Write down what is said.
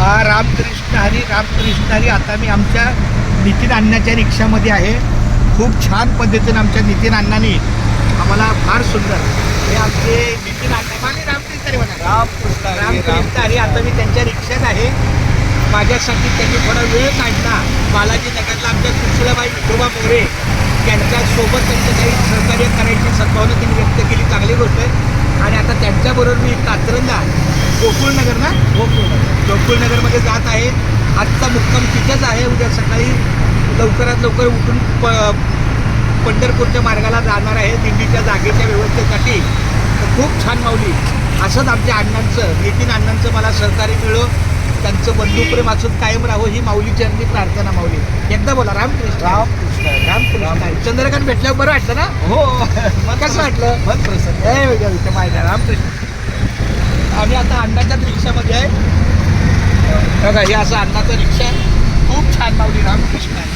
हा रामकृष्ण हरी रामकृष्ण हरी. आता मी आमच्या नितीन अण्णाच्या रिक्षामध्ये आहे. खूप छान पद्धतीने आमच्या नितीन अण्णांनी आम्हाला फार सुंदर. हे आमचे नितीन अण्णा माने रामकृष्ण हरी म्हणा. रामकृष्ण रामकृष्ण हरी. आता मी त्यांच्या रिक्षात आहे. माझ्यासाठी त्यांनी थोडा वेळ काढला. बालाजी नगरला आमच्या कुशलाबाई विठोबा मोरे त्यांच्यासोबत त्यांचं काही सहकार्य करायची सद्भावना त्यांनी व्यक्त केली. चांगली गोष्ट आहे. आणि आता त्यांच्याबरोबर मी कात्रंदा गोकुळनगर ना? गोकुळनगरमध्ये जात आहे. आजचा मुक्काम तिथेच आहे. उद्या सकाळी लवकरात लवकर उठून प पंढरपूरच्या मार्गाला जाणार आहे. दिंडीच्या जागेच्या व्यवस्थेसाठी. तर खूप छान माऊली. असंच आमच्या अण्णांचं नितीन अण्णांचं मला सहकार्य मिळो. त्यांचं बंधुप्रेम असून कायम राहो ही माऊली चरणी प्रार्थना माऊली. एकदा बोला रामकृष्ण. रामकृष्ण. रामकृष्ण. चंद्रकांत भेटल्यावर बरं वाटलं ना? हो. मग कसं वाटलं? मन प्रसन्न माहिती रामकृष्ण. आम्ही आता अण्णाच्याच रिक्षामध्ये आहे. बघा हे असं अन्नाचा रिक्षा खूप छान लावली रामकृष्ण